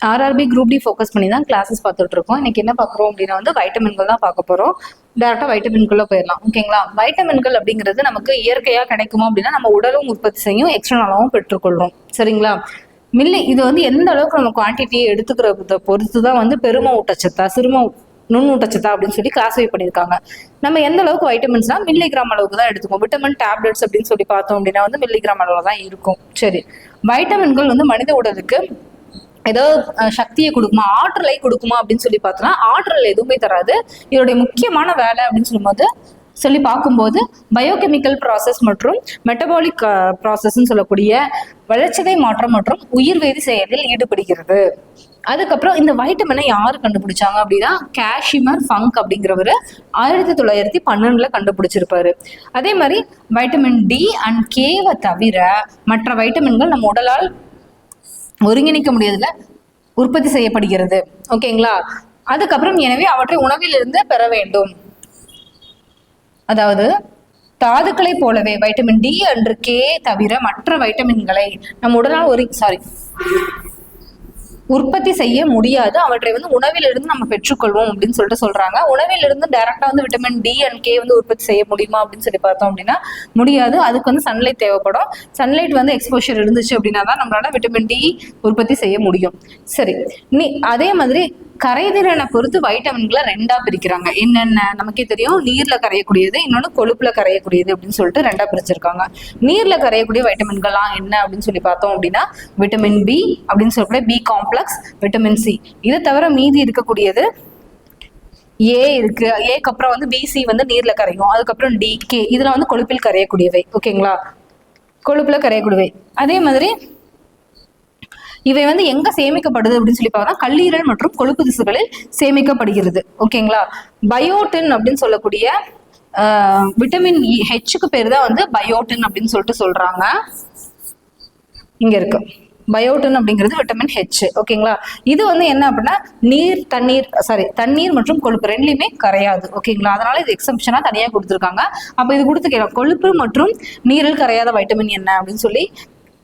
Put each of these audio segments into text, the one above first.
RRB group D focus பண்ணி தான் classes பார்த்துட்டு இருக்கோம் இன்னைக்கு என்ன பார்க்குறோம் அப்படின்னா வந்து வைட்டமின்கள் தான் பார்க்க போகிறோம் டேரெக்டாக வைட்டமின்குள்ளே போயிடலாம். ஓகேங்களா? வைட்டமின்கள் அப்படிங்கிறது நமக்கு இயற்கையாக கிடைக்குமா அப்படின்னா நம்ம உடலும் உற்பத்தி செய்யும் எக்ஸ்டர்னலாகவும் பெற்றுக்கொள்கிறோம் சரிங்களா? மில்லி இது வந்து எந்த அளவுக்கு நம்ம குவான்டிட்டியை எடுத்துக்கிறத பொறுத்து தான் வந்து பெரும ஊட்டச்சத்தா சிறும நுண் ஊட்டச்சத்தா அப்படின்னு சொல்லி கிளாஸிஃபை பண்ணியிருக்காங்க. நம்ம எந்த அளவுக்கு வைட்டமின்ஸ்னா மில்லிகிராம் அளவுக்கு தான் எடுத்துக்கோம் விட்டமின் டேப்லெட்ஸ் அப்படின்னு சொல்லி பார்த்தோம் அப்படின்னா வந்து மில்லிகிராம் அளவில் தான் இருக்கும். சரி. வைட்டமின்கள் வந்து மனித உடலுக்கு ஏதோ சக்தியை கொடுக்குமா ஆற்றலை கொடுக்குமா அப்படின்னு சொல்லி பார்த்தோம்னா ஆற்றல் எதுவுமே தராது. இதோடைய முக்கியமான வேலை அப்படின்னு சொல்லும்போது சொல்லி பார்க்கும்போது பயோகெமிக்கல் ப்ராசஸ் மற்றும் மெட்டபாலிக் ப்ராசஸ்ன்னு சொல்லக்கூடிய வளர்ச்சிதை மாற்றம் மற்றும் உயிர் வேதி செயலில் ஈடுபடுகிறது. அதுக்கப்புறம் இந்த வைட்டமினை யார் கண்டுபிடிச்சாங்க அப்படின்னா கேஷிமர் ஃபங்க் அப்படிங்கிறவர் ஆயிரத்தி தொள்ளாயிரத்தி பன்னெண்டுல கண்டுபிடிச்சிருப்பாரு. அதே மாதிரி வைட்டமின் டி அண்ட் கேவை தவிர மற்ற வைட்டமின்கள் நம்ம உடலால் ஒருங்கிணைக்க முடியாதுல உற்பத்தி செய்யப்படுகிறது. ஓகேங்களா? அதுக்கப்புறம் எனவே அவற்றை உணவிலிருந்து பெற வேண்டும். அதாவது தாதுக்களை போலவே வைட்டமின் டி அன்று கே தவிர மற்ற வைட்டமின்களை நம் உடலால் ஒரு சாரி உற்பத்தி செய்ய முடியாது. அவற்றை வந்து உணவிலிருந்து நம்ம பெற்றுக்கொள்வோம் அப்படின்னு சொல்லிட்டு சொல்றாங்க. உணவிலிருந்து டைரக்டா வந்து விட்டமின் டி அண்ட் கே வந்து உற்பத்தி செய்ய முடியுமா அப்படின்னு சொல்லி பார்த்தோம் அப்படின்னா முடியாது. அதுக்கு வந்து சன்லைட் தேவைப்படும். சன்லைட் வந்து எக்ஸ்போஷர் இருந்துச்சு அப்படின்னா தான் நம்மளால விட்டமின் டி உற்பத்தி செய்ய முடியும். சரி. நீ அதே மாதிரி கரைதிறனை பொறுத்து வைட்டமின்களை ரெண்டா பிரிக்கிறாங்க. என்னென்ன? நமக்கே தெரியும். நீர்ல கரையக்கூடியது இன்னொன்னு கொழுப்புல கரையக்கூடியது அப்படின்னு சொல்லிட்டு ரெண்டா பிரிச்சிருக்காங்க. நீர்ல கரையக்கூடிய வைட்டமின்கள்லாம் என்ன அப்படின்னு சொல்லி பார்த்தோம் அப்படின்னா விட்டமின் பி அப்படின்னு சொல்லக்கூடிய பி காம்ப்ளெக்ஸ் விட்டமின் சி இதை தவிர மீதி இருக்கக்கூடியது ஏ இருக்கு. ஏக்கு அப்புறம் வந்து பிசி வந்து நீர்ல கரையும். அதுக்கப்புறம் டி கே இதெல்லாம் வந்து கொழுப்பில் கரையக்கூடியவை. ஓகேங்களா? கொழுப்புல கரையக்கூடியவை. அதே மாதிரி இவை வந்து எங்க சேமிக்கப்படுது அப்படின்னு சொல்லி பார்த்தா கல்லீரல் மற்றும் கொழுப்பு திசுகளில் சேமிக்கப்படுகிறது. ஓகேங்களா பயோட்டின் அப்படின்னு சொல்லக்கூடிய ஆஹ், விட்டமின் இ e, ஹெச்சுக்கு பேர் தான் வந்து பயோட்டின் அப்படின்னு சொல்லிட்டு சொல்றாங்க. இங்க இருக்கு. பயோட்டின் அப்படிங்கிறது விட்டமின் ஹெச் ஓகேங்களா இது வந்து என்ன அப்படின்னா நீர் தண்ணீர் சாரி தண்ணீர் மற்றும் கொழுப்பு ரெண்டுலையுமே கரையாது ஓகேங்களா அதனால இது எக்ஸம்ஷனா தனியாக கொடுத்துருக்காங்க. அப்போ இது கொடுத்து கொழுப்பு மற்றும் நீரில் கரையாத வைட்டமின் என்ன அப்படின்னு சொல்லி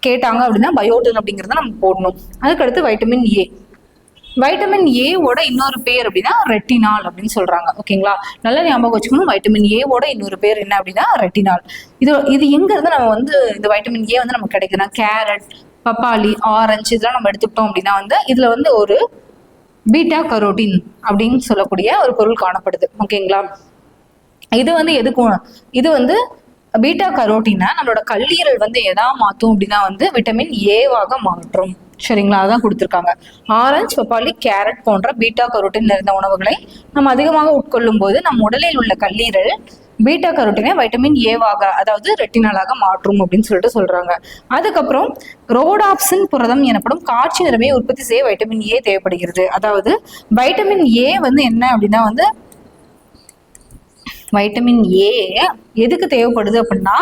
கேட்டாங்க அப்படின்னா பயோட்டின் அப்படிங்கிறத நம்ம போடணும். அதுக்கடுத்து வைட்டமின் ஏ வைட்டமின் ஏவோட இன்னொரு பேர் அப்படின்னா ரெட்டினால் அப்படின்னு சொல்றாங்க. ஓகேங்களா நல்லா ஞாபகம் வச்சுக்கணும். வைட்டமின் ஏவோட இன்னொரு பேர் என்ன அப்படின்னா ரெட்டினால் இது இது எங்க இருந்து நம்ம வந்து இந்த வைட்டமின் ஏ வந்து நமக்கு கிடைக்குதுன்னா கேரட் பப்பாளி ஆரஞ்சு இதெல்லாம் நம்ம எடுத்துக்கிட்டோம் அப்படின்னா வந்து இதுல வந்து ஒரு பீட்டா கரோட்டின் அப்படின்னு சொல்லக்கூடிய ஒரு பொருள் காணப்படுது. ஓகேங்களா இது வந்து எதுக்கும் இது வந்து பீட்டா கரோட்டினை நம்மளோட கல்லீரல் வந்து எதா மாற்றும் அப்படின்னா வந்து விட்டமின் ஏவாக மாற்றும். சரிங்களா? அதான் கொடுத்துருக்காங்க. ஆரஞ்சு பப்பாளி கேரட் போன்ற பீட்டா கரோட்டின் நிறைந்த உணவுகளை நம்ம அதிகமாக உட்கொள்ளும் போது நம் உடலில் உள்ள கல்லீரல் பீட்டா கரோட்டினை வைட்டமின் ஏவாக அதாவது ரெட்டினாலாக மாற்றும் அப்படின்னு சொல்லிட்டு சொல்றாங்க. அதுக்கப்புறம் ரோடாப்சின் புரதம் எனப்படும் காட்சி நிறமையை உற்பத்தி செய்ய வைட்டமின் ஏ தேவைப்படுகிறது. அதாவது வைட்டமின் ஏ வந்து என்ன அப்படின்னா வந்து வைட்டமின் ஏ எதுக்கு தேவைப்படுது அப்படின்னா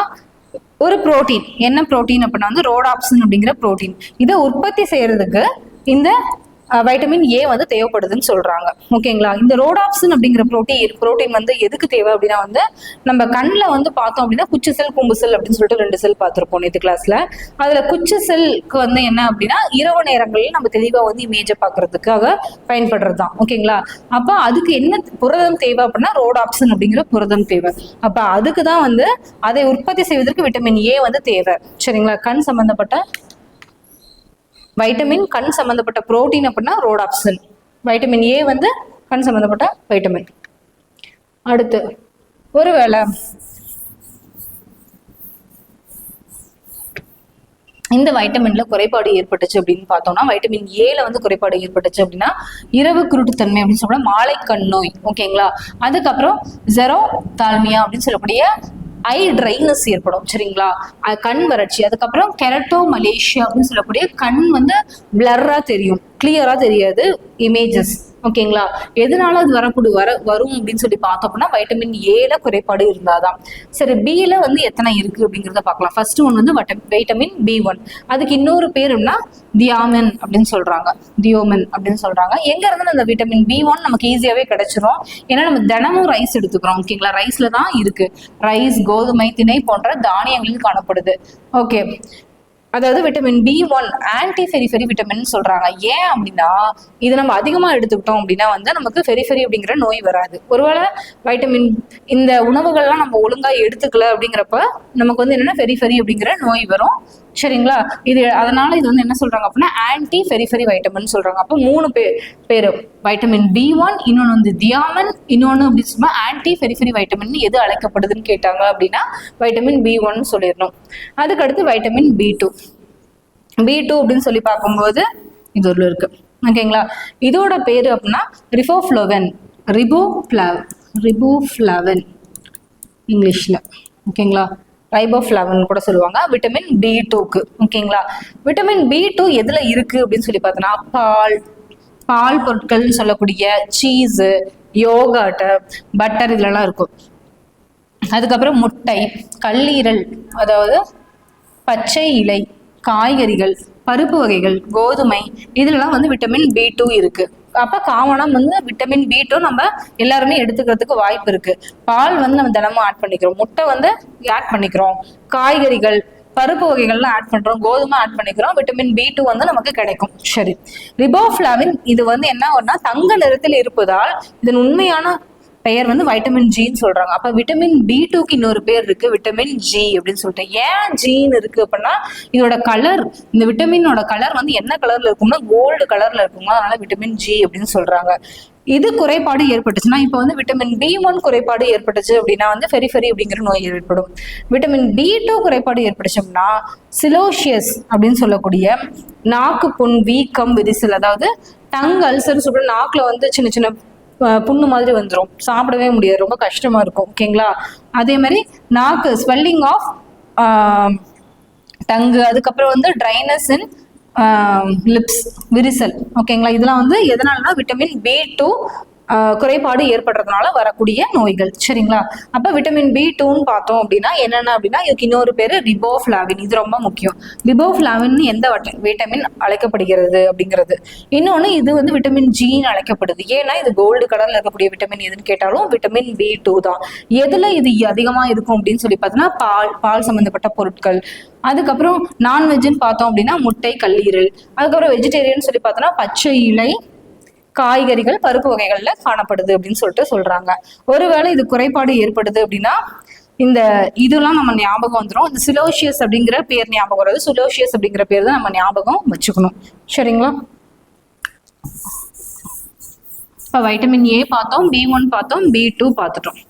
ஒரு புரோட்டீன் என்ன புரோட்டீன் அப்படின்னா வந்து ரோடாப்சின் அப்படிங்கிற புரோட்டீன் இதை உற்பத்தி செய்யறதுக்கு இந்த வைட்டமின் ஏ வந்து தேவைப்படுதுன்னு சொல்றாங்க. ஓகேங்களா? இந்த ரோடாப்சின் அப்படிங்கிற புரோட்டீன் புரோட்டீன் வந்து எதுக்கு தேவை அப்படின்னா வந்து நம்ம கண்ணில் வந்து பார்த்தோம் அப்படின்னா குச்சி செல் கும்பு செல் அப்படின்னு சொல்லிட்டு ரெண்டு செல் பார்த்துருப்போம் நேற்று கிளாஸ்ல அதுல குச்சி செல்க்கு வந்து என்ன அப்படின்னா இரவு நேரங்களில் நம்ம தெளிவாக வந்து இமேஜை பார்க்கறதுக்காக பயன்படுறது தான் ஓகேங்களா? அப்போ அதுக்கு என்ன புரதம் தேவை அப்படின்னா ரோடாப்சின் அப்படிங்கிற புரதம் தேவை. அப்போ அதுக்கு தான் வந்து அதை உற்பத்தி செய்வதற்கு விட்டமின் ஏ வந்து தேவை. சரிங்களா? கண் சம்பந்தப்பட்ட வைட்டமின் கண் சம்மந்தப்பட்ட புரோட்டீன் அப்படின்னா ரோடாப்சன் வைட்டமின் ஏ வந்து கண் சம்மந்தப்பட்ட வைட்டமின். அடுத்து ஒருவேளை இந்த வைட்டமின்ல குறைபாடு ஏற்பட்டுச்சு அப்படின்னு பார்த்தோம்னா வைட்டமின் ஏல வந்து குறைபாடு ஏற்பட்டுச்சு அப்படின்னா இரவு குருட்டுத்தன்மை அப்படின்னு சொல்ல மாலை கண் நோய் ஓகேங்களா? அதுக்கப்புறம் ஜெரோ தால்மியா அப்படின்னு சொல்லக்கூடிய ஐ ட்ரைனஸ் ஏற்படும் சரிங்களா? கண் வறட்சி. அதுக்கப்புறம் கெரட்டோ மலேசியா அப்படின்னு சொல்லக்கூடிய கண் வந்து பிளர்ரா தெரியும் கிளியரா தெரியாது இமேஜஸ் ஓகேங்களா? எதனால அது வரக்கூடிய வர வரும் அப்படின்னு சொல்லி பார்த்தோம் அப்படின்னா வைட்டமின் ஏல குறைபாடு இருந்தாதான். சரி பில வந்து எத்தனை இருக்கு அப்படிங்கிறத பார்க்கலாம். ஃபர்ஸ்ட் ஒன் வந்து வைட்டமின் பி ஒன் அதுக்கு இன்னொரு பேருன்னா தியாமின் அப்படின்னு சொல்றாங்க. தியோமின் அப்படின்னு சொல்றாங்க. எங்க இருந்து அந்த விட்டமின் பி ஒன் நமக்கு ஈஸியாவே கிடைச்சிரும். ஏன்னா நம்ம தினமும் ரைஸ் எடுத்துக்கிறோம். ஓகேங்களா? ரைஸ்ல தான் இருக்கு. ரைஸ் கோதுமை திணை போன்ற தானியங்களில் காணப்படுது. ஓகே அதாவது vitamin B one anti beriberi vitamin சொல்றாங்க. ஏன் அப்படின்னா இது நம்ம அதிகமா எடுத்துக்கிட்டோம் அப்படின்னா வந்து நமக்கு ஃபெரிஃபெரி அப்படிங்கிற நோய் வராது. ஒருவேளை வைட்டமின் இந்த உணவுகள்லாம் நம்ம ஒழுங்கா எடுத்துக்கல அப்படிங்கிறப்ப நமக்கு வந்து என்னன்னா ஃபெரிஃபெரி அப்படிங்கிற நோய் வரும். சரிங்களா? இது அதனால இது வந்து என்ன சொல்றாங்க அப்படின்னா ஆன்டி ஃபெரிஃபெரி வைட்டமின் சொல்றாங்க. அப்போ மூணு பேர் பேர். வைட்டமின் பி ஒன் இன்னொன்று வந்து தியாமன் இன்னொன்று அப்படின்னு சொன்னா ஆன்டி ஃபெரிஃபெரி வைட்டமின் எது அழைக்கப்படுதுன்னு கேட்டாங்க அப்படின்னா வைட்டமின் பி ஒன் சொல்லிடணும். அதுக்கடுத்து vitamin B two B two அப்படின்னு சொல்லி பார்க்கும்போது இது ஒரு இருக்கு. ஓகேங்களா இதோட பேர் அப்படின்னா ரிஃபோஃப்ளோவன் ரிபோ ஃப்ளவ் ரிபோ இங்கிலீஷில் ஓகேங்களா ரைபோஃப்ளவன் கூட சொல்லுவாங்க. விட்டமின் பி டூக்கு ஓகேங்களா? விட்டமின் பி டூ எதில் இருக்குது அப்படின்னு சொல்லி பார்த்தோன்னா பால் பால் பொருட்கள்னு சொல்லக்கூடிய சீஸு யோகாட்டு பட்டர் இதுலலாம் இருக்கும். அதுக்கப்புறம் முட்டை கல்லீரல் அதாவது பச்சை இலை காய்கறிகள் பருப்பு வகைகள் கோதுமை இதுலலாம் வந்து விட்டமின் பி டூ இருக்குது அப்ப காமனம் வந்து விட்டமின் பி டூ நம்ம எல்லாருமே எடுத்துக்கிறதுக்கு வாய்ப்பு இருக்கு. பால் வந்து நம்ம தினமும் ஆட் பண்ணிக்கிறோம். முட்டை வந்து ஆட் பண்ணிக்கிறோம். காய்கறிகள் பருப்பு வகைகள்லாம் ஆட் பண்றோம். கோதுமை ஆட் பண்ணிக்கிறோம். விட்டமின் பி டூ வந்து நமக்கு கிடைக்கும். சரி. ரிபோஃப்ளாவின் இது வந்து என்ன ஒன்னா தங்க நிறத்தில் இருப்பதால் இதன் உண்மையான பெயர் வந்து வைட்டமின் ஜின்னு சொல்றாங்க. அப்ப விட்டமின் பி டூக்கு இன்னொரு பேர் இருக்கு விட்டமின் ஜி அப்படின்னு சொல்லிட்டு. ஏன் ஜின்னு இருக்கு அப்படின்னா இதோட கலர் இந்த விட்டமினோட கலர் வந்து என்ன கலர்ல இருக்கும்னா கோல்டு கலர்ல இருக்குமா அதனால விட்டமின் ஜி அப்படின்னு சொல்றாங்க. இது குறைபாடு ஏற்பட்டுச்சுன்னா இப்போ வந்து விட்டமின் பி ஒன் குறைபாடு ஏற்பட்டுச்சு அப்படின்னா வந்து ஃபெரிஃபெரி அப்படிங்கிற நோய் ஏற்படும். விட்டமின் பி டூ குறைபாடு ஏற்பட்டுச்சோம்னா சிலோஷியஸ் அப்படின்னு சொல்லக்கூடிய நாக்கு புண் வீக்கம் விரிசல் அதாவது டங் அல்சர் சொல்ற நாக்குல வந்து சின்ன சின்ன புண்ணு மாதிரி வந்துடும் சாப்பிடவே முடியாது. ரொம்ப கஷ்டமா இருக்கும். ஓகேங்களா அதே மாதிரி நாக்கு ஸ்வெல்லிங் ஆஃப் டங்கு அதுக்கப்புறம் வந்து ட்ரைனஸ் இன் லிப்ஸ் விரிசல். ஓகேங்களா இதெல்லாம் வந்து எதனாலனா விட்டமின் பி டூ குறைபாடு ஏற்படுறதுனால வரக்கூடிய நோய்கள். சரிங்களா? அப்போ விட்டமின் பி டூன்னு பார்த்தோம் அப்படின்னா என்னென்ன அப்படின்னா இதுக்கு இன்னொரு பேர் ரிபோஃப்ளாவின் இது ரொம்ப முக்கியம். ரிபோஃப்ளாவின் எந்த வட்ட- விட்டமின் அழைக்கப்படுகிறது அப்படிங்கிறது. இன்னொன்று இது வந்து விட்டமின் ஜின்னு அழைக்கப்படுது. ஏன்னா இது கோல்டு கலர்ல இருக்கக்கூடிய விட்டமின் எதுன்னு கேட்டாலும் விட்டமின் பி டூ தான். எதுல இது அதிகமா இருக்கும் அப்படின்னு சொல்லி பார்த்தோன்னா பால் பால் சம்பந்தப்பட்ட பொருட்கள். அதுக்கப்புறம் நான்வெஜ்ஜுன்னு பார்த்தோம் அப்படின்னா முட்டை கல்லீரல். அதுக்கப்புறம் வெஜிடேரியன் சொல்லி பார்த்தோன்னா பச்சை இலை காய்கறிகள் பருப்பு வகைகள்ல காணப்படுது அப்படின்னு சொல்லிட்டு சொல்றாங்க. ஒருவேளை இது குறைபாடு ஏற்படுது அப்படின்னா இந்த இதெல்லாம் நம்ம ஞாபகம் வந்துடும் இந்த சிலோஷியஸ் அப்படிங்கிற பேர் ஞாபகம் வராது. சுலோஷியஸ் அப்படிங்கிற பேர் தான் நம்ம ஞாபகம் வச்சுக்கணும். சரிங்களா? இப்போ வைட்டமின் ஏ பார்த்தோம் பி ஒன் பார்த்தோம் பி டூ பார்த்துட்டோம்.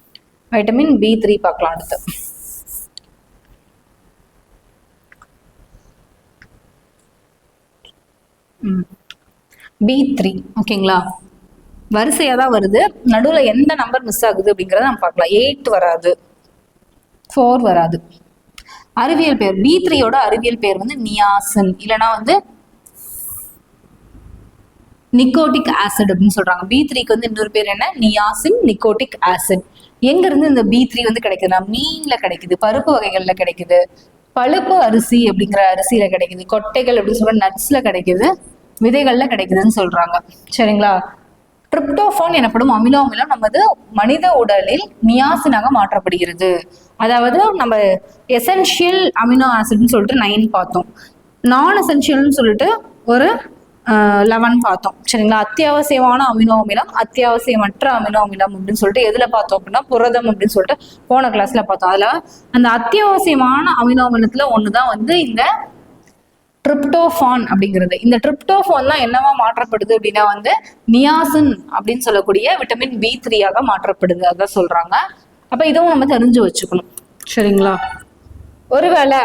வைட்டமின் பி த்ரீ பார்க்கலாம் அடுத்து. பி த்ரீ ஓகேங்களா வரிசையாக தான் வருது. நடுவில் எந்த நம்பர் மிஸ் ஆகுது அப்படிங்கிறத நம்ம பார்க்கலாம். எயிட் வராது. ஃபோர் வராது. அறிவியல் பேர். பி த்ரீயோட அறிவியல் பேர் வந்து நியாசன் இல்லைனா வந்து நிக்கோட்டிக் ஆசிட் அப்படின்னு சொல்றாங்க. பி த்ரீக்கு வந்து இன்னொரு பேர் என்ன? நியாசின் நிக்கோட்டிக் ஆசிட் எங்க இருந்து இந்த பி த்ரீ வந்து கிடைக்குதுன்னா மீன்ல கிடைக்குது பருப்பு வகைகள்ல கிடைக்குது பழுப்பு அரிசி அப்படிங்கிற அரிசியில கிடைக்குது கொட்டைகள் அப்படின்னு சொல்ற நட்ஸ்ல கிடைக்குது விதைகள்ல கிடைக்குதுன்னு சொல்றாங்க. சரிங்களா? ட்ரிப்டோஃபோன் எனப்படும் அமினோ அமிலம் நமது மனித உடலில் நியாசினாக மாற்றப்படுகிறது. அதாவது நம்ம எசென்ஷியல் அமினோ ஆசிட்னு சொல்லிட்டு நைன் பார்த்தோம். நான் எசென்ஷியல்னு சொல்லிட்டு ஒரு லெவன் பார்த்தோம். சரிங்களா? அத்தியாவசியமான அமினோ அமிலம் அத்தியாவசியமற்ற அமினோ அமிலம் அப்படின்னு சொல்லிட்டு எதுல பார்த்தோம் அப்படின்னா புரதம் அப்படின்னு சொல்லிட்டு போன கிளாஸ்ல பார்த்தோம். அதுல அந்த அத்தியாவசியமான அமினோ அமிலத்துல ஒண்ணுதான் வந்து இந்த ட்ரிப்டோஃபான் அப்படிங்கிறது. இந்த ட்ரிப்டோஃபான்லாம் என்னவா மாற்றப்படுது அப்படின்னா வந்து நியாசின் அப்படின்னு சொல்லக்கூடிய விட்டமின் பி த்ரீயாக மாற்றப்படுது அதான் சொல்றாங்க. அப்ப இதுவும் நம்ம தெரிஞ்சு வச்சுக்கணும். சரிங்களா? ஒருவேளை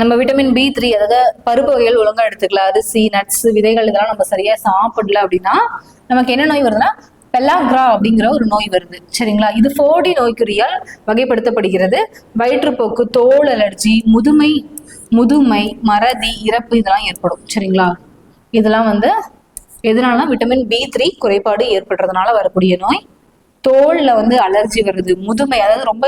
நம்ம விட்டமின் பி த்ரீ அதாவது பருப்பு வகைகள் ஒழுங்கா எடுத்துக்கலாம் அரிசி நட்ஸ் விதைகள் இதெல்லாம் நம்ம சரியா சாப்பிடல அப்படின்னா நமக்கு என்ன நோய் வருதுன்னா பெல்லாக்ரா அப்படிங்கிற ஒரு நோய் வருது. சரிங்களா? இது போடி நோய்க்குறியால் வகைப்படுத்தப்படுகிறது. வயிற்றுப்போக்கு தோல் அலர்ஜி முதுமை முதுமை மறதி இறப்பு இதெல்லாம் ஏற்படும். சரிங்களா? இதெல்லாம் வந்து எதனால விட்டமின் பி த்ரீ குறைபாடு ஏற்படுறதுனால வரக்கூடிய நோய். தோல்ல வந்து அலர்ஜி வருது. முதுமை அதாவது ரொம்ப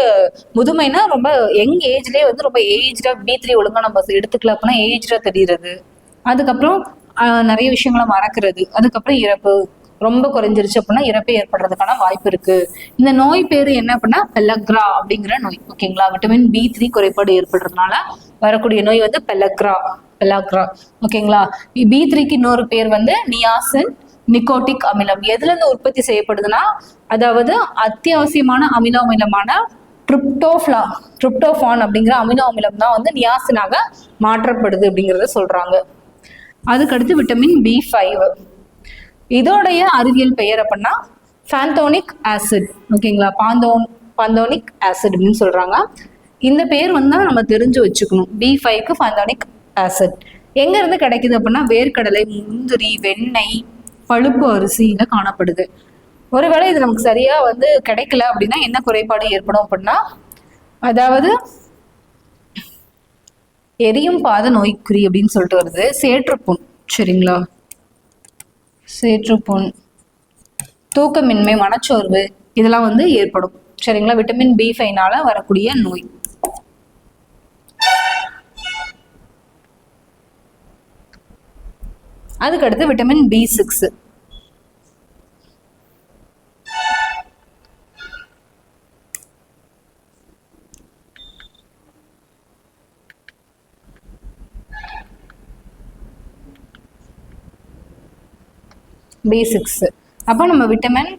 முதுமைனா ரொம்ப யங் ஏஜ்லயே வந்து ரொம்ப ஏஜ்டா பி த்ரீ ஒழுங்கா நம்ம எடுத்துக்கல அப்படின்னா ஏஜ்டா தெரியுறது. அதுக்கப்புறம் நிறைய விஷயங்களை மறக்கிறது. அதுக்கப்புறம் இறப்பு. ரொம்ப குறைஞ்சிருச்சு அப்படின்னா இறப்பை ஏற்படுறதுக்கான வாய்ப்பு இருக்கு. இந்த நோய் பேரு என்ன அப்படின்னா பெலக்ரா அப்படிங்கிற நோய். ஓகேங்களா? விட்டமின் பி த்ரீ குறைபாடு ஏற்படுறதுனால வரக்கூடிய நோய் வந்து பெலக்ரா பெலக்ரா ஓகேங்களா? பி த்ரீக்கு இன்னொரு பேர் வந்து நியாசின் நிக்கோட்டிக் அமிலம். எதுல இருந்து உற்பத்தி செய்யப்படுதுன்னா அதாவது அத்தியாவசியமான அமினோ அமிலமான ட்ரிப்டோஃப்லா ட்ரிப்டோஃபான் அப்படிங்கிற அமினோ அமிலம் தான் வந்து நியாசினாக மாற்றப்படுது அப்படிங்கிறத சொல்றாங்க. அதுக்கடுத்து விட்டமின் பி ஃபைவ் இதோடைய அறிவியல் பெயர் அப்படின்னா ஃபேந்தோனிக் ஆசிட் ஓகேங்களா பாந்தோன் பாந்தோனிக் ஆசிட் அப்படின்னு சொல்றாங்க. இந்த பேர் வந்து நம்ம தெரிஞ்சு வச்சுக்கணும். பி ஃபைவ்க்கு பாந்தோனிக் ஆசிட் எங்க இருந்து கிடைக்குது அப்படின்னா வேர்க்கடலை முந்திரி வெண்ணெய் பழுப்பு அரிசியில காணப்படுது. ஒருவேளை இது நமக்கு சரியா வந்து கிடைக்கல அப்படின்னா என்ன குறைபாடு ஏற்படும் அப்படின்னா அதாவது எரியும் பாத நோய்க்குறி அப்படின்னு சொல்லிட்டு வருது. சேற்றுப்புண். சரிங்களா? சேற்றுப்புண் தூக்கமின்மை மனச்சோர்வு இதெல்லாம் வந்து ஏற்படும். சரிங்களா? விட்டமின் பி ஃபைனால வரக்கூடிய நோய். அதுக்கடுத்து vitamin B six B six அப்போ நம்ம vitamin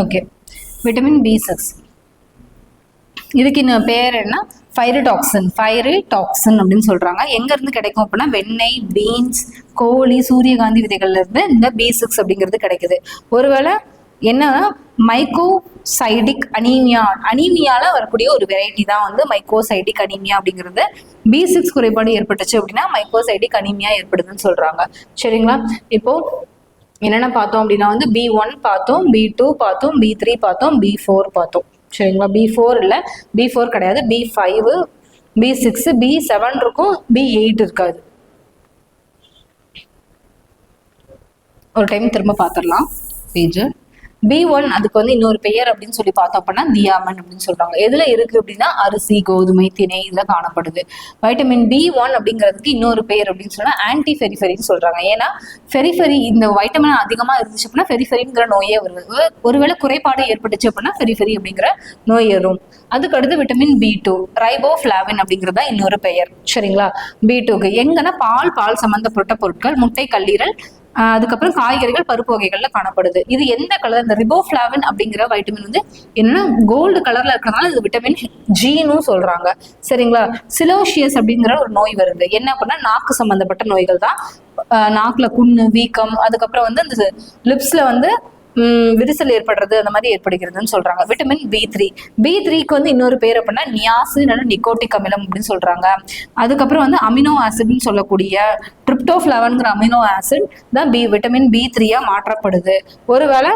okay vitamin B six இதுக்கு இன்னும் பேர் என்ன? ஃபைரடாக்சின் ஃபைரடாக்சின் அப்படின்னு சொல்கிறாங்க எங்கேருந்து கிடைக்கும் அப்படின்னா வெண்ணெய் பீன்ஸ் கோழி சூரியகாந்தி விதைகள்லேருந்து இந்த பி சிக்ஸ் அப்படிங்கிறது கிடைக்குது. ஒருவேளை என்னன்னா மைக்கோசைடிக் அனீமியா அனீமியால வரக்கூடிய ஒரு வெரைட்டி தான் வந்து மைக்கோசைடிக் அனீமியா அப்படிங்கிறது. பி சிக்ஸ் குறைபாடு ஏற்பட்டுச்சு அப்படின்னா மைக்கோசைடிக் அனீமியா ஏற்படுதுன்னு சொல்றாங்க. சரிங்களா? இப்போ என்னென்ன பார்த்தோம் அப்படின்னா வந்து பி ஒன் பார்த்தோம் பி டூ பார்த்தோம் பி த்ரீ பார்த்தோம் பி ஃபோர் பார்த்தோம். சரிங்களா? பி ஃபோர் இல்லை பி ஃபோர் கிடையாது. B five B six B seven இருக்கும் பி எயிட் இருக்காது. ஒரு டைம் திரும்ப பார்த்துடலாம். பேஜ் பி ஒன் அதுக்கு வந்து இன்னொரு பெயர் அப்படின்னு சொல்லி பார்த்தோம் அப்படின்னா தியாமன் அப்படின்னு சொல்றாங்க. எதுல இருக்கு அப்படின்னா அரிசி கோதுமை திணை இதுல காணப்படுது. வைட்டமின் பி ஒன் அப்படிங்கிறதுக்கு இன்னொரு பெயர் அப்படின்னு சொன்னா ஆன்டி ஃபெரிஃபெரின்னு சொல்றாங்க. ஏன்னா ஃபெரிஃபெரி இந்த வைட்டமின் அதிகமா இருந்துச்சு அப்படின்னா ஃபெரிஃபெரிங்கிற நோயே வருது. ஒருவேளை குறைபாடு ஏற்பட்டுச்சு அப்படின்னா ஃபெரிஃபெரி அப்படிங்கிற நோய் வரும் அதுக்கு அடுத்து vitamin B two riboflavin அப்படிங்கிறது தான் இன்னொரு பெயர். சரிங்களா? பி டூக்கு எங்கன்னா பால் பால் சம்பந்தப்பட்ட பொருட்கள் முட்டை கல்லீரல் அதுக்கப்புறம் காய்கறிகள் பருப்பு வகைகள்ல காணப்படுது. இது எந்த கலர் இந்த ரிபோஃபிளாவின் அப்படிங்கிற வைட்டமின் வந்து என்னன்னா கோல்டு கலர்ல இருக்கிறதுனால இது விட்டமின் ஜீனும் சொல்றாங்க. சரிங்களா? சிலோஷியஸ் அப்படிங்கிற ஒரு நோய் வருது. என்ன அப்படின்னா நாக்கு சம்பந்தப்பட்ட நோய்கள் தான். நாக்குல புண்ணு வீக்கம் அதுக்கப்புறம் வந்து அந்த லிப்ஸ்ல வந்து விரிசல் ஏற்படுறது அந்த மாதிரி ஏற்படுகிறதுன்னு சொல்றாங்க. விட்டமின் பி த்ரீ பி த்ரீக்கு வந்து இன்னொரு பேர் அப்படின்னா நியாசு நிக்கோட்டிக் அமிலம் அப்படின்னு சொல்றாங்க. அதுக்கப்புறம் வந்து அமினோ ஆசிட்னு சொல்லக்கூடிய ட்ரிப்டோஃப்ளவன்கிற அமினோ ஆசிட் தான் பி விட்டமின் பி த்ரீயா மாற்றப்படுது. ஒருவேளை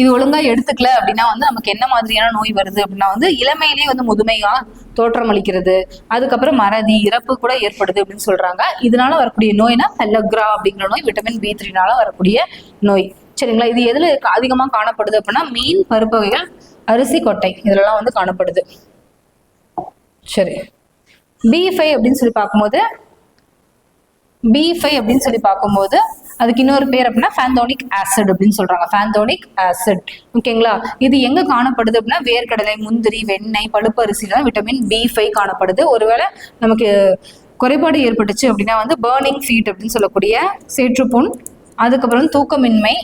இது ஒழுங்கா எடுத்துக்கல அப்படின்னா வந்து நமக்கு என்ன மாதிரியான நோய் வருது அப்படின்னா வந்து இளமையிலேயே வந்து முதுமையா தோற்றம் அளிக்கிறது அதுக்கப்புறம் மறதி இறப்பு கூட ஏற்படுது அப்படின்னு சொல்றாங்க. இதனால வரக்கூடிய நோய்னா பெல்லக்ரா அப்படிங்கிற நோய் விட்டமின் பி த்ரீனால வரக்கூடிய நோய். சரிங்களா? இது எதுல அதிகமா காணப்படுது அப்படின்னா மீன் பருப்பு வகைகள் அரிசி கொட்டை இதெல்லாம் வந்து காணப்படுது. சரி. பி ஃபைவ் அப்படின்னு சொல்லி பார்க்கும்போது பி ஃபைவ் அப்படின்னு சொல்லி பார்க்கும்போது அதுக்கு இன்னொரு பேர் அப்படின்னா ஃபேந்தோனிக் ஆசிட் அப்படின்னு சொல்றாங்க. ஃபேந்தோனிக் ஆசிட் ஓகேங்களா இது எங்க காணப்படுது அப்படின்னா வேர்க்கடலை முந்திரி வெண்ணெய் பழுப்பரிசிலாம் விட்டமின் பி ஃபைவ் காணப்படுது. ஒருவேளை நமக்கு குறைபாடு ஏற்பட்டுச்சு அப்படின்னா வந்து பேர்னிங் ஃபீட் அப்படின்னு சொல்லக்கூடிய சேற்றுப்புண் அதுக்கப்புறம் தூக்கமின்மை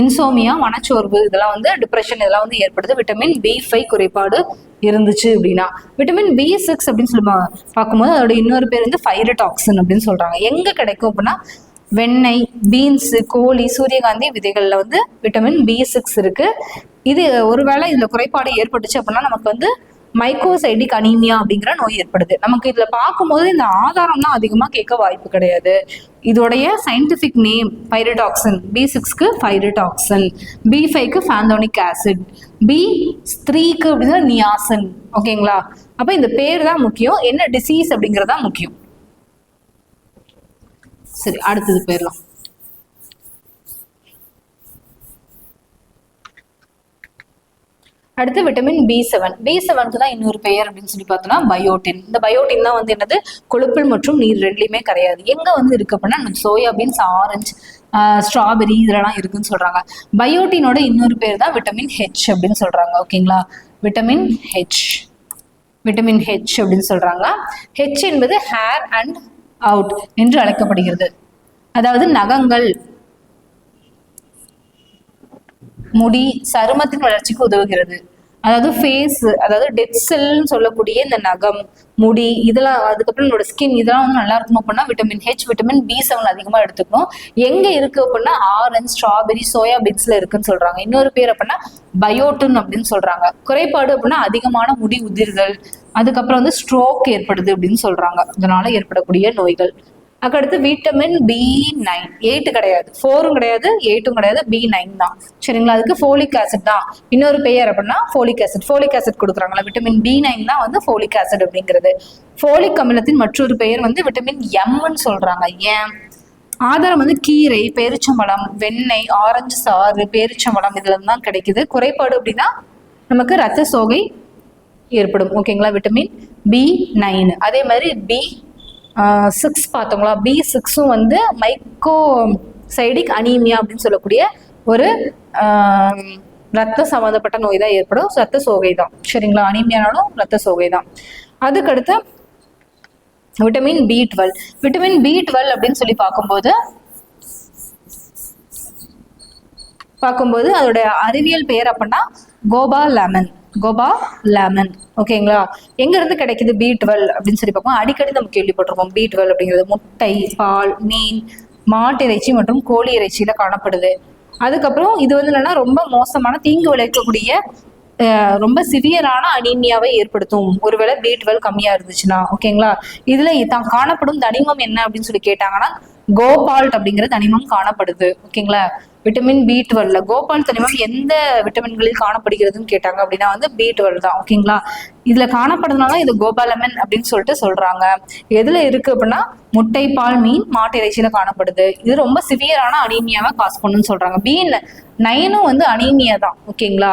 இன்சோமியா மனச்சோர்வு இதெல்லாம் வந்து டிப்ரெஷன் இதெல்லாம் வந்து ஏற்படுது. விட்டமின் பி ஃபைவ் குறைபாடு இருந்துச்சு அப்படின்னா. விட்டமின் பி சிக்ஸ் அப்படின்னு சொல்லி பார்க்கும்போது அதோட இன்னொரு பேர் வந்து ஃபைரடாக்சின் அப்படின்னு சொல்றாங்க. எங்க கிடைக்கும் அப்படின்னா வெண்ணெய் பீன்ஸ் கோழி சூரியகாந்தி விதைகள்ல வந்து விட்டமின் பி சிக்ஸ் இருக்கு. இது ஒருவேளை இதுல குறைபாடு ஏற்பட்டுச்சு அப்படின்னா நமக்கு வந்து மைக்ரோசைடிக் அனீமியா அப்படிங்கிற நோய் ஏற்படுது. நமக்கு இதுல பார்க்கும்போது இந்த ஆதாரம் தான் அதிகமா கேட்க வாய்ப்பு கிடையாது. இதோடைய சயின்டிபிக் நேம் பைரடாக்சன் பி சிக்ஸ்க்கு பைரடாக்சன் பி ஃபைவ்க்கு ஃபேந்தோனிக் ஆசிட் பி த்ரீக்கு அப்படின்னா நியாசன் ஓகேங்களா அப்ப இந்த பேர் தான் முக்கியம். என்ன டிசீஸ் அப்படிங்கறது தான் முக்கியம். சரி அடுத்தது போயிடலாம். அடுத்து விட்டமின் பி செவன் பி செவனுக்கு தான் இன்னொரு பெயர் அப்படின்னு சொல்லி பார்த்தோம்னா பயோட்டின் இந்த பயோட்டின் தான் வந்து என்னது? கொழுப்பில் மற்றும் நீர் ரெண்டுலையுமே கிடையாது. எங்க வந்து இருக்கு அப்படின்னா சோயாபீன்ஸ் ஆரஞ்சு ஸ்ட்ராபெரி இதெல்லாம் இருக்குன்னு சொல்றாங்க. பயோட்டினோட இன்னொரு பேர் தான் விட்டமின் ஹெச் அப்படின்னு சொல்றாங்க. ஓகேங்களா விட்டமின் ஹெச் விட்டமின் ஹெச் அப்படின்னு சொல்றாங்க. ஹெச் என்பது ஹேர் அண்ட் அவுட் என்று அழைக்கப்படுகிறது. அதாவது நகங்கள் முடி சருமத்தின் வளர்ச்சிக்கு உதவுகிறது. அதாவது ஃபேஸ் அதாவது டெட் செல்னு சொல்லக்கூடிய இந்த நகம் முடி இதெல்லாம் அதுக்கப்புறம் என்னோட ஸ்கின் இதெல்லாம் வந்து நல்லா இருக்கணும் அப்படின்னா vitamin H vitamin B seven அதிகமாக எடுத்துக்கணும். எங்கே இருக்கு அப்படின்னா ஆரஞ்ச் ஸ்ட்ராபெரி சோயா பீன்ஸ்ல இருக்குன்னு சொல்றாங்க. இன்னொரு பேர் அப்படின்னா பயோட்டின் அப்படின்னு சொல்றாங்க. குறைபாடு அப்படின்னா அதிகமான முடி உதிர்தல் அதுக்கப்புறம் வந்து ஸ்ட்ரோக் ஏற்படுது அப்படின்னு சொல்றாங்க. இதனால ஏற்படக்கூடிய நோய்கள். அதுக்கடுத்து விட்டமின் பி நைன் எயிட் கிடையாது. ஃபோரும் கிடையாது எயிட்டும் கிடையாது பி நைன் தான். சரிங்களா? அதுக்கு ஃபோலிக் ஆசிட் தான். இன்னொரு பெயர் அப்படின்னா ஃபோலிக் ஆசிட் ஃபோலிக் ஆசிட் கொடுக்குறாங்களா விட்டமின் பி நைன் தான் வந்து ஃபோலிக் ஆசிட் அப்படிங்கிறது. ஃபோலிக் அமிலத்தின் மற்றொரு பெயர் வந்து விட்டமின் எம்னு சொல்றாங்க. ஏன்? ஆதாரம் வந்து கீரை பேரிச்சம்பழம் வெண்ணெய் ஆரஞ்சு சாறு பேரிச்சம்பழம் இதுல தான் கிடைக்குது. குறைபாடு அப்படின்னா நமக்கு ரத்த சோகை ஏற்படும். ஓகேங்களா விட்டமின் பி நைன் அதே மாதிரி பி சிக்ஸ் பார்த்தோங்களா பி சிக்ஸும் வந்து மைக்கோ சைடிக் அனீமியா அப்படின்னு சொல்லக்கூடிய ஒரு ரத்த சம்மந்தப்பட்ட நோய் தான் ஏற்படும். ரத்த சோகை தான். சரிங்களா? அனீமியானாலும் ரத்த சோகை தான். அதுக்கடுத்து vitamin B twelve vitamin B twelve அப்படின்னு சொல்லி பார்க்கும்போது பார்க்கும்போது அதோட அறிவியல் பெயர் அப்படின்னா கோபா லெமன் கோபா லெமன் ஓகேங்களா எங்க இருந்து கிடைக்குது பி டுவெல் அப்படின்னு சொல்லி பார்ப்போம். அடிக்கடி நம்ம கேள்விப்பட்டிருக்கோம் பி டுவெல் அப்படிங்கிறது முட்டை பால் மீன் மாட்டு இறைச்சி மற்றும் கோழி இறைச்சியில காணப்படுது. அதுக்கப்புறம் இது வந்து என்னன்னா ரொம்ப மோசமான தீங்கு விளைவிக்கக்கூடிய அஹ், ரொம்ப சிவியரான அனீமியாவை ஏற்படுத்தும். ஒருவேளை பி டுவெல் கம்மியா இருந்துச்சுன்னா ஓகேங்களா இதுல தான் காணப்படும் தனிமம் என்ன அப்படின்னு சொல்லி கேட்டாங்கன்னா கோபால்ட் அப்படிங்கிற தனிமம் காணப்படுது. ஓகேங்களா விட்டமின் பி டுவெல்ல கோபால் தனிமம் எந்த விட்டமின்களில் காணப்படுகிறதுன்னு கேட்டாங்க அப்படின்னா வந்து பி டுவெல் தான் ஓகேங்களா இதுல காணப்படுறதுனால இது கோபாலமன் அப்படின்னு சொல்லிட்டு சொல்றாங்க. எதுல இருக்கு அப்படின்னா முட்டை பால் மீன் மாட்டு இறைச்சியில காணப்படுது. இது ரொம்ப சிவியரான அனீமியாவை காசு பண்ணுன்னு சொல்றாங்க. பி நைனும் வந்து அனீமியா தான் ஓகேங்களா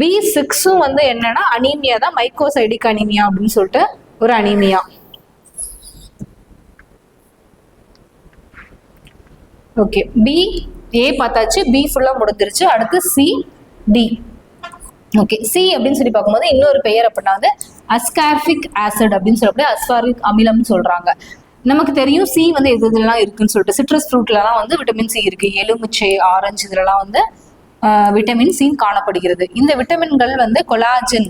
பி சிக்ஸும் வந்து என்னன்னா அனீமியா தான் மைக்கோசைடிக் அனீமியா அப்படின்னு சொல்லிட்டு ஒரு அனீமியா. ஓகே பி ஏ பார்த்தாச்சு பி ஃபுல்லாக முடிஞ்சிருச்சு. அடுத்து சி டி ஓகே சி அப்படின்னு சொல்லி பார்க்கும்போது இன்னொரு பெயர் அப்படின்னா வந்து அஸ்கார்பிக் ஆசிட் அப்படின்னு சொல்லக்கூடிய அஸ்கார்பிக் அமிலம்னு சொல்றாங்க. நமக்கு தெரியும் சி வந்து எது இதெல்லாம் இருக்குன்னு சொல்லிட்டு. சிட்ரஸ் ஃப்ரூட்லலாம் வந்து விட்டமின் சி இருக்கு. எலுமிச்சை ஆரஞ்சு இதுலலாம் வந்து விட்டமின் சி காணப்படுகிறது. இந்த விட்டமின்கள் வந்து கொலாஜன்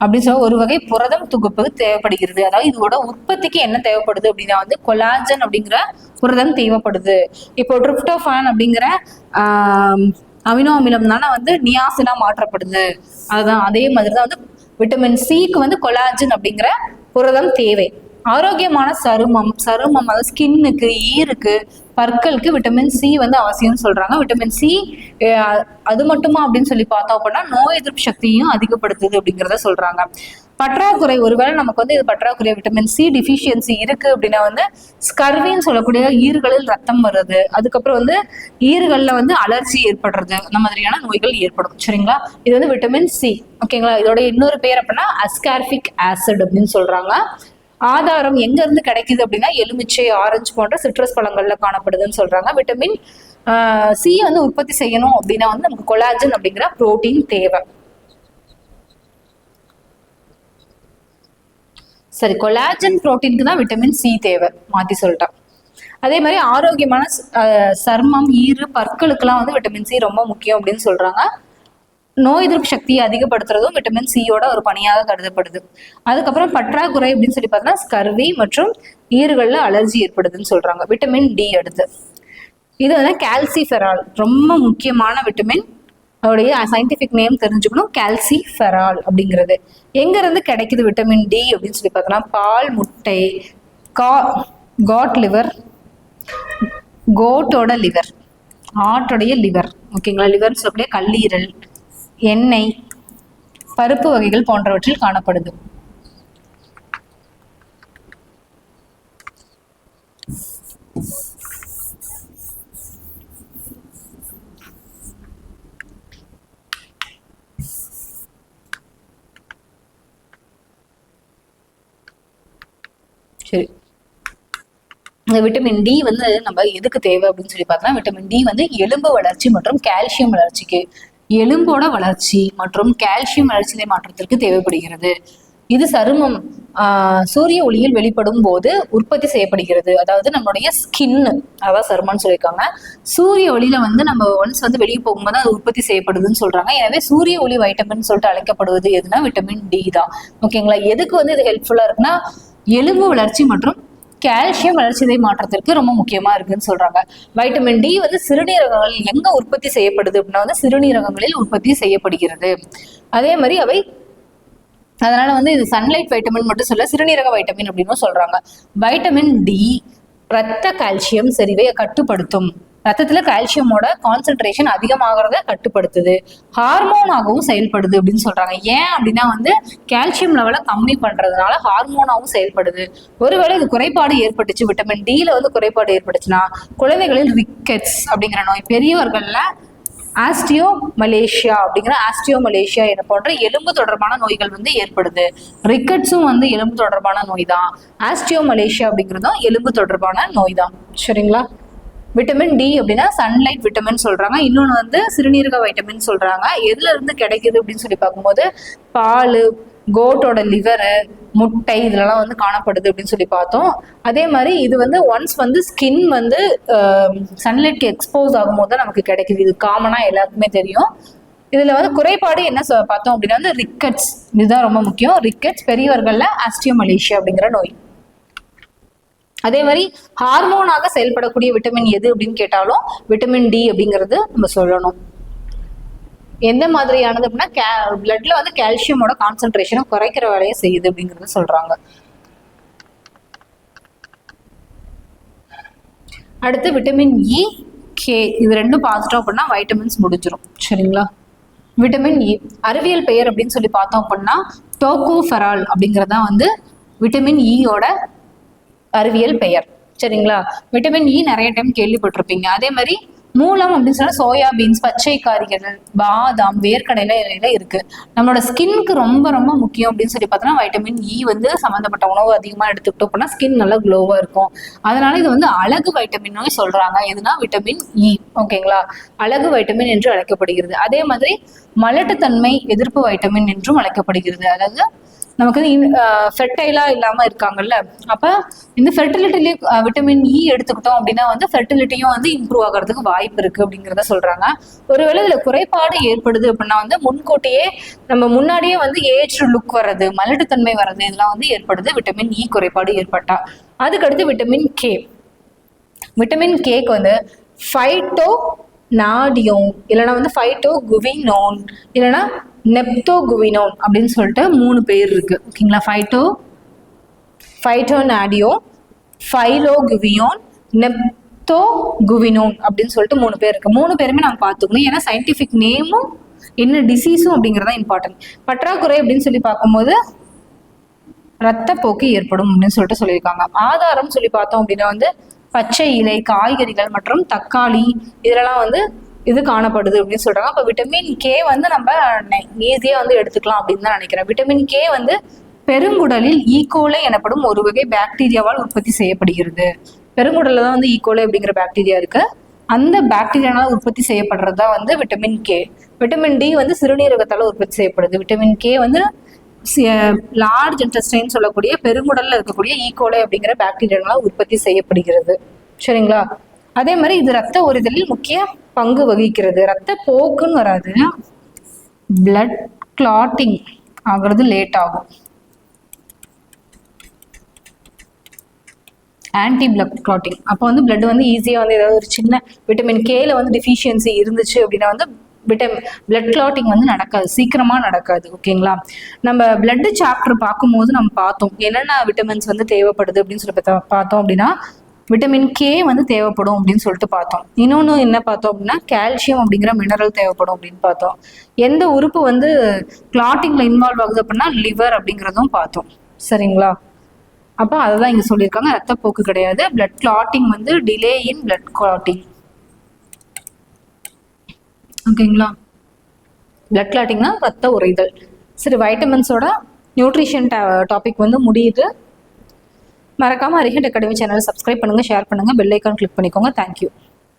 அப்படின்னு சொல்ல ஒரு வகை புரதம் தொகுப்பு தேவைப்படுகிறது. அதாவது இதோட உற்பத்திக்கு என்ன தேவைப்படுது அப்படின்னா வந்து கொலாஜன் அப்படிங்கிற புரதம் தேவைப்படுது. இப்போ ட்ரிப்டோஃபான் அப்படிங்கிற ஆஹ், அமினோ அமிலம் தானே வந்து நியாசினா மாற்றப்படுது. அதுதான் அதே மாதிரி தான் வந்து விட்டமின் சிக்கு வந்து கொலாஜன் அப்படிங்கிற புரதம் தேவை. ஆரோக்கியமான சருமம் சருமம் அதாவது ஸ்கின்னுக்கு ஈருக்கு பற்களுக்கு விட்டமின் சி வந்து அவசியம்னு சொல்றாங்க. விட்டமின் சி அது மட்டுமா அப்படின்னு சொல்லி பார்த்தோம் அப்படின்னா நோய் எதிர்ப்பு சக்தியையும் அதிகப்படுத்துது அப்படிங்கிறத சொல்றாங்க. பற்றாக்குறை ஒருவேளை நமக்கு வந்து இது பற்றாக்குறை விட்டமின் சி டிஃபிஷியன்சி இருக்கு அப்படின்னா வந்து ஸ்கர்வின்னு சொல்லக்கூடிய ஈறுகளில் ரத்தம் வருது அதுக்கப்புறம் வந்து ஈறுகளில் வந்து அலர்ஜி ஏற்படுறது. அந்த மாதிரியான நோய்கள் ஏற்படும். சரிங்களா? இது வந்து விட்டமின் சி ஓகேங்களா இதோட இன்னொரு பேர் அப்படின்னா அஸ்கார்பிக் ஆசிட் அப்படின்னு சொல்றாங்க. ஆதாரம் எங்க இருந்து கிடைக்குது அப்படின்னா எலுமிச்சை ஆரஞ்சு போன்ற சிட்ரஸ் பழங்கள்ல காணப்படுதுன்னு சொல்றாங்க. விட்டமின் சி வந்து உற்பத்தி செய்யணும் அப்படின்னா வந்து நமக்கு கொலாஜன் அப்படிங்கிற புரோட்டீன் தேவை. சரி கொலாஜன் புரோட்டீனுக்கு தான் விட்டமின் சி தேவை மாத்தி சொல்லிட்டான் அதே மாதிரி ஆரோக்கியமான சர்மம் ஈறு பற்களுக்கெல்லாம் வந்து விட்டமின் சி ரொம்ப முக்கியம் அப்படின்னு சொல்றாங்க. நோய் எதிர்ப்பு சக்தியை அதிகப்படுத்துறதும் விட்டமின் சியோட ஒரு பணியாக கருதப்படுது. அதுக்கப்புறம் பற்றாக்குறை அப்படின்னு சொல்லி பார்த்தோம்னா ஸ்கர்வி மற்றும் ஈறுகள்ல அலர்ஜி ஏற்படுதுன்னு சொல்றாங்க. விட்டமின் டி அடுத்து. இது வந்து கால்சிஃபெரால் ரொம்ப முக்கியமான விட்டமின் அதோடைய சயின்டிஃபிக் நேம் தெரிஞ்சுக்கணும். கால்சிஃபெரால் அப்படிங்கிறது. எங்க இருந்து கிடைக்குது விட்டமின் டி அப்படின்னு சொல்லி பார்த்தோம்னா பால் முட்டை கா காட் லிவர் கோட்டோட லிவர் ஆட்டோடைய லிவர் ஓகேங்களா லிவர் சொல்லக்கூடிய கல்லீரல் எண்ணெய் பருப்பு வகைகள் போன்றவற்றில் காணப்படுது. சரி. இந்த விட்டமின் டி வந்து நம்ம எதுக்கு தேவை அப்படின்னு சொல்லி பார்த்தோம்னா விட்டமின் டி வந்து எலும்பு வளர்ச்சி மற்றும் கால்சியம் வளர்ச்சிக்கு எலும்போட வளர்ச்சி மற்றும் கால்சியம் வளர்ச்சிதை மாற்றத்திற்கு தேவைப்படுகிறது. இது சருமம் சூரிய ஒளியில் வெளிப்படும் போது உற்பத்தி செய்யப்படுகிறது. அதாவது நம்மளுடைய ஸ்கின் அதான் சருமம்னு சொல்லியிருக்காங்க. சூரிய ஒளியில வந்து நம்ம ஒன்ஸ் வந்து வெளியே போகும்போது அது உற்பத்தி செய்யப்படுதுன்னு சொல்றாங்க. எனவே சூரிய ஒளி வைட்டமின் சொல்லிட்டு அழைக்கப்படுவது எதுனா விட்டமின் டி தான். ஓகேங்களா எதுக்கு வந்து இது ஹெல்ப்ஃபுல்லா இருக்குன்னா எலும்பு வளர்ச்சி மற்றும் கால்சியம் வளர்ச்சிதை மாற்றத்திற்கு ரொம்ப முக்கியமா இருக்குன்னு சொல்றாங்க. வைட்டமின் டி வந்து சிறுநீரகங்கள் எங்க உற்பத்தி செய்யப்படுது அப்படின்னா வந்து சிறுநீரகங்களில் உற்பத்தி செய்யப்படுகிறது. அதே மாதிரி அவை அதனால வந்து இது சன்லைட் வைட்டமின் மட்டும் சொல்ல சிறுநீரக வைட்டமின் அப்படின்னு சொல்றாங்க. வைட்டமின் டி ரத்த கால்சியம் செறிவை கட்டுப்படுத்தும். ரத்தத்துல கால்சியமோட கான்சென்ட்ரேஷன் அதிகமாகிறத கட்டுப்படுத்துது. ஹார்மோனாகவும் செயல்படுது அப்படின்னு சொல்றாங்க. ஏன் அப்படின்னா வந்து கால்சியம் லெவலை கம்மி பண்றதுனால ஹார்மோனாகவும் செயல்படுது. ஒருவேளை இது குறைபாடு ஏற்பட்டுச்சு விட்டமின் டில வந்து குறைபாடு ஏற்பட்டுச்சுன்னா குழந்தைகளில் ரிக்கெட்ஸ் அப்படிங்கிற நோய் பெரியவர்கள்ல ஆஸ்டியோ மலேசியா அப்படிங்கிற ஆஸ்டியோ மலேசியா என போன்ற எலும்பு தொடர்பான நோய்கள் வந்து ஏற்படுது. ரிக்கட்ஸும் வந்து எலும்பு தொடர்பான நோய் தான். ஆஸ்டியோ மலேசியா அப்படிங்கிறதும் எலும்பு தொடர்பான நோய் தான். சரிங்களா? விட்டமின் டி அப்படின்னா சன்லைட் விட்டமின் சொல்றாங்க. இன்னொன்று வந்து சிறுநீரக வைட்டமின் சொல்றாங்க. எதுல இருந்து கிடைக்குது அப்படின்னு சொல்லி பார்க்கும்போது பால் கோட்டோட லிவரு முட்டை இதுலலாம் வந்து காணப்படுது அப்படின்னு சொல்லி பார்த்தோம். அதே மாதிரி இது வந்து ஒன்ஸ் வந்து ஸ்கின் வந்து சன்லைட்க்கு எக்ஸ்போஸ் ஆகும்போது தான் நமக்கு கிடைக்குது. இது காமனாக எல்லாருக்குமே தெரியும். இதில் வந்து குறைபாடு என்ன சொ- பார்த்தோம் அப்படின்னா வந்து ரிக்கட்ஸ் இதுதான் ரொம்ப முக்கியம். ரிக்கட்ஸ் பெரியவர்களில் ஆஸ்டியோமலேஷியா அப்படிங்கிற நோய். அதே மாதிரி ஹார்மோனாக செயல்படக்கூடிய விட்டமின் எது அப்படின்னு கேட்டாலும் விட்டமின் டி அப்படிங்கிறது நம்ம சொல்லணும். எந்த மாதிரியானது அப்படின்னா கே பிளட்ல வந்து கால்சியமோட கான்சென்ட்ரேஷனை குறைக்கிற வேலையை செய்யுது அப்படிங்கறத சொல்றாங்க. அடுத்து விட்டமின் e, இ கே இது ரெண்டும் பார்த்துட்டோம் அப்படின்னா வைட்டமின்ஸ் முடிஞ்சிரும். சரிங்களா? விட்டமின் இ அறிவியல் பெயர் அப்படின்னு சொல்லி பார்த்தோம் அப்படின்னா டோகோஃபெரால் அப்படிங்கிறது வந்து விட்டமின் e இயோட அறிவியல் பெயர். சரிங்களா? விட்டமின் இ e நிறைய டைம் கேள்விப்பட்டிருப்பீங்க. அதே மாதிரி மூலம் அப்படின்னு சொன்னா சோயா பீன்ஸ் பச்சை காய்கறிகள் பாதாம் வேர்க்கடலை இலையில இருக்கு. நம்மளோட ஸ்கின்க்கு ரொம்ப ரொம்ப முக்கியம் அப்படின்னு சொல்லி பார்த்தோம்னா வைட்டமின் இ e வந்து சம்மந்தப்பட்ட உணவு அதிகமா எடுத்துக்கிட்டோம் அப்படின்னா ஸ்கின் நல்லா க்ளோவா இருக்கும். அதனால இது வந்து அழகு வைட்டமின் சொல்றாங்க. எதுனா விட்டமின் இ ஓகேங்களா அழகு வைட்டமின் என்று அழைக்கப்படுகிறது. அதே மாதிரி மலட்டுத்தன்மை எதிர்ப்பு வைட்டமின் என்றும் அழைக்கப்படுகிறது. அதாவது நமக்கு வந்து ஃபெர்டைலா இல்லாம இருக்காங்கல்ல? அப்ப இந்த ஃபெர்டிலிட்டிலே விட்டமின் இ எடுத்துக்கிட்டோம் அப்படின்னா வந்து ஃபெர்டிலிட்டியும் வந்து இம்ப்ரூவ் ஆகிறதுக்கு வாய்ப்பு இருக்கு அப்படிங்கிறத சொல்றாங்க. ஒருவேளை இதுல குறைபாடு ஏற்படுது அப்படின்னா வந்து முன்கூட்டியே நம்ம முன்னாடியே வந்து ஏஜ் லுக் வர்றது மலட்டுத்தன்மை வர்றது இதெல்லாம் வந்து ஏற்படுது. விட்டமின் இ e குறைபாடு ஏற்பட்டா. அதுக்கடுத்து விட்டமின் கே விட்டமின் கேக்கு வந்து ஃபைட்டோ நாடியோன் இல்லைன்னா வந்து ஃபைட்டோ குவினோன் இல்லைன்னா நெப்டோ குவினோன் அப்படின்னு சொல்லிட்டு மூணு பேர் இருக்கு. ஓகேங்களா ஃபைட்டோ ஃபைட்டோ நாடியோ ஃபைலோ குவியோன் நெப்டோ குவினோன் அப்படின்னு சொல்லிட்டு மூணு பேர் இருக்கு. மூணு பேருமே நம்ம பார்த்துக்கணும். ஏன்னா சயின்டிஃபிக் நேமும் என்ன டிசீஸும் அப்படிங்கிறதா இம்பார்ட்டன்ட் பற்றாக்குறை அப்படின்னு சொல்லி பார்க்கும்போது ரத்தப்போக்கு ஏற்படும் அப்படின்னு சொல்லிட்டு சொல்லியிருக்காங்க. ஆதாரம் சொல்லி பார்த்தோம் அப்படின்னா வந்து பச்சை இலை காய்கறிகள் மற்றும் தக்காளி இதெல்லாம் வந்து இது காணப்படுது அப்படின்னு சொல்றாங்க. அப்போ விட்டமின் கே வந்து நம்ம ஈஸியா வந்து எடுத்துக்கலாம் அப்படின்னு தான் நினைக்கிறேன். விட்டமின் கே வந்து பெருங்குடலில் e. ஈகோலை எனப்படும் ஒரு வகை பாக்டீரியாவால் உற்பத்தி செய்யப்படுகிறது. பெருங்குடல்ல தான் வந்து e. ஈகோலை அப்படிங்கிற பாக்டீரியா இருக்கு. அந்த பாக்டீரியானால உற்பத்தி செய்யப்படுறது தான் வந்து விட்டமின் கே விட்டமின் டி வந்து சிறுநீரகத்தால உற்பத்தி செய்யப்படுது. விட்டமின் கே வந்து லார்ஜ் இன்டெஸ்டைன் சொல்லக்கூடிய பெருங்குடல்ல இருக்கக்கூடிய e. ஈகோலை அப்படிங்கிற பாக்டீரியானால உற்பத்தி செய்யப்படுகிறது. சரிங்களா? அதே மாதிரி இது ரத்த உறுதலில் முக்கிய பங்கு வகிக்கிறது. ரத்த போக்குன்னு வராது பிளட் கிளாட்டிங் ஆகிறது லேட் ஆகும். ஆன்டி பிளட் கிளாட்டிங் அப்போ வந்து பிளட் வந்து ஈஸியாக வந்து ஏதாவது ஒரு சின்ன விட்டமின் கேல வந்து டிஃபிஷியன்சி இருந்துச்சு அப்படின்னா வந்து விட்டம் பிளட் கிளாட்டிங் வந்து நடக்காது. சீக்கிரமா நடக்காது ஓகேங்களா நம்ம பிளட் சாப்டர் பார்க்கும்போது நம்ம பார்த்தோம். என்னென்ன விட்டமின்ஸ் வந்து தேவைப்படுது அப்படின்னு சொல்லி பார்த்தா- பார்த்தோம் அப்படின்னா விட்டமின் கே வந்து தேவைப்படும் அப்படின்னு சொல்லிட்டு பார்த்தோம். இன்னொன்று என்ன பார்த்தோம் அப்படின்னா கால்சியம் அப்படிங்கிற மினரல் தேவைப்படும் அப்படின்னு பார்த்தோம். எந்த உறுப்பு வந்து கிளாட்டிங்ல இன்வால்வ் ஆகுது அப்படின்னா லிவர் அப்படிங்கிறதும் பார்த்தோம். சரிங்களா? அப்போ அதை தான் இங்கே சொல்லியிருக்காங்க. ரத்தப்போக்கு கிடையாது. பிளட் கிளாட்டிங் வந்து டிலே இன் பிளட் கிளாட்டிங் ஓகேங்களா பிளட் கிளாட்டிங்னா ரத்த உறைதல். சரி வைட்டமின்ஸோட நியூட்ரிஷன் டாபிக் வந்து முடியுது. மறக்காமல் அரிஹண்ட் அகாடமி சேனலை சப்ஸ்கிரைப் பண்ணுங்கள் ஷேர் பண்ணுங்கள் பெல் ஐக்கான் கிளிக் பண்ணிக்கோங்க. Thank you